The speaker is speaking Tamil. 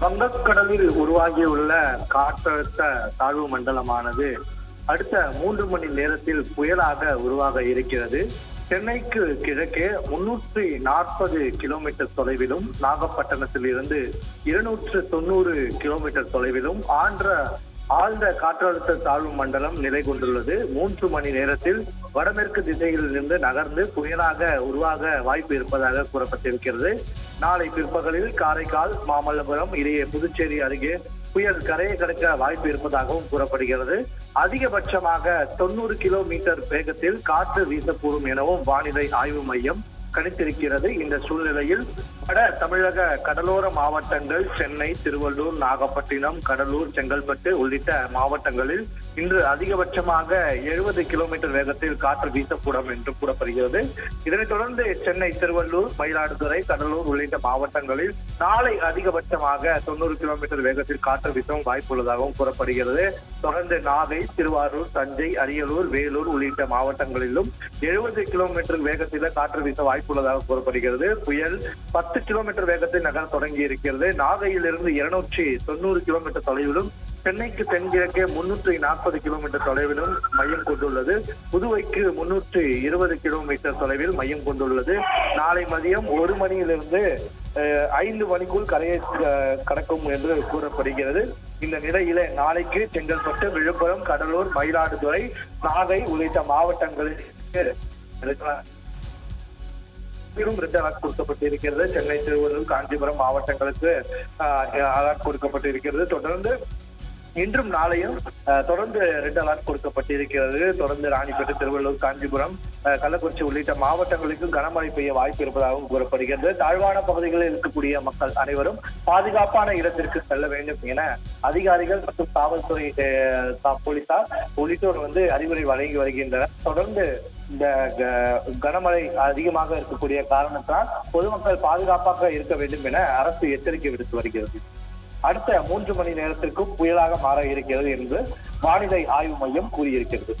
வங்கக்கடலில் உருவாகியுள்ள காற்றழுத்த தாழ்வு மண்டலமானது அடுத்த மூன்று மணி நேரத்தில் புயலாக உருவாக இருக்கிறது. சென்னைக்கு கிழக்கே முன்னூற்றி நாற்பது கிலோமீட்டர் தொலைவிலும் நாகப்பட்டினத்தில் இருந்து இருநூற்று தொண்ணூறு கிலோமீட்டர் தொலைவிலும் ஆந்திர ஆழ்ந்த காற்றழுத்த தாழ்வு மண்டலம் நிலை கொண்டுள்ளது. மூன்று மணி நேரத்தில் வடமேற்கு திசையில் இருந்து நகர்ந்து புயலாக உருவாக வாய்ப்பு இருப்பதாக கூறப்பட்டிருக்கிறது. நாளை பிற்பகலில் காரைக்கால் மாமல்லபுரம் இடையே புதுச்சேரி அருகே புயல் கரையை கடக்க வாய்ப்பு இருப்பதாகவும் கூறப்படுகிறது. அதிகபட்சமாக தொண்ணூறு கிலோமீட்டர் வேகத்தில் காற்று வீசக்கூடும் எனவும் வானிலை ஆய்வு மையம் கணித்திருக்கிறது. இந்த சூழ்நிலையில் வட தமிழக கடலோர மாவட்டங்கள் சென்னை திருவள்ளூர் நாகப்பட்டினம் கடலூர் செங்கல்பட்டு உள்ளிட்ட மாவட்டங்களில் இன்று அதிகபட்சமாக எழுபது கிலோமீட்டர் வேகத்தில் காற்று வீசக்கூடும் என்று கூறப்படுகிறது. இதனைத் தொடர்ந்து சென்னை திருவள்ளூர் மயிலாடுதுறை கடலூர் உள்ளிட்ட மாவட்டங்களில் நாளை அதிகபட்சமாக தொண்ணூறு கிலோமீட்டர் வேகத்தில் காற்று வீசவும் வாய்ப்புள்ளதாகவும் கூறப்படுகிறது. தொடர்ந்து நாகை திருவாரூர் தஞ்சை அரியலூர் வேலூர் உள்ளிட்ட மாவட்டங்களிலும் எழுபது கிலோமீட்டர் வேகத்தில் காற்று வீச வாய்ப்புள்ளதாக கூறப்படுகிறது. புயல் பத்து கிலோமீட்டர் வேகத்தில் நகர தொடங்கி இருக்கிறது. நாகையிலிருந்து இருநூற்றி தொண்ணூறு கிலோமீட்டர் தொலைவிலும் சென்னைக்கு தென்கிழக்கே முன்னூற்றி நாற்பது கிலோமீட்டர் தொலைவிலும் மையம் கொண்டுள்ளது. புதுவைக்கு முன்னூற்றி இருபது கிலோமீட்டர் தொலைவில் மையம் கொண்டுள்ளது. நாளை மதியம் ஒரு மணியிலிருந்து அஹ், ஐந்து மணிக்குள் கரையை கடக்கும் என்று கூறப்படுகிறது. இந்த நிலையில நாளைக்கு செங்கல்பட்டு விழுப்புரம் கடலூர் மயிலாடுதுறை நாகை உள்ளிட்ட மாவட்டங்களில் முற்றிலும் ரெட் அலர்ட் கொடுக்கப்பட்டிருக்கிறது. சென்னை திருவள்ளூர் காஞ்சிபுரம் மாவட்டங்களுக்கு அலர்ட் கொடுக்கப்பட்டிருக்கிறது. தொடர்ந்து இன்றும் நாளையும் தொடர்ந்து ரெட் அலர்ட் கொடுக்கப்பட்டிருக்கிறது. தொடர்ந்து ராணிப்பேட்டை திருவள்ளூர் காஞ்சிபுரம் அஹ், கள்ளக்குறிச்சி உள்ளிட்ட மாவட்டங்களுக்கும் கனமழை பெய்ய வாய்ப்பு இருப்பதாகவும் கூறப்படுகிறது. தாழ்வான பகுதிகளில் இருக்கக்கூடிய மக்கள் அனைவரும் பாதுகாப்பான இடத்திற்கு செல்ல வேண்டும் என அதிகாரிகள் மற்றும் காவல்துறை போலீசார் உள்ளிட்டோர் வந்து அறிவுரை வழங்கி வருகின்றனர். தொடர்ந்து இந்த க- கனமழை அதிகமாக இருக்கக்கூடிய காரணத்தால் பொதுமக்கள் பாதுகாப்பாக இருக்க வேண்டும் என அரசு எச்சரிக்கை விடுத்து வருகிறது. அடுத்த மூன்று மணி நேரத்திற்கும் புயலாக மாற இருக்கிறது என்று வானிலை ஆய்வு மையம் கூறியிருக்கிறது.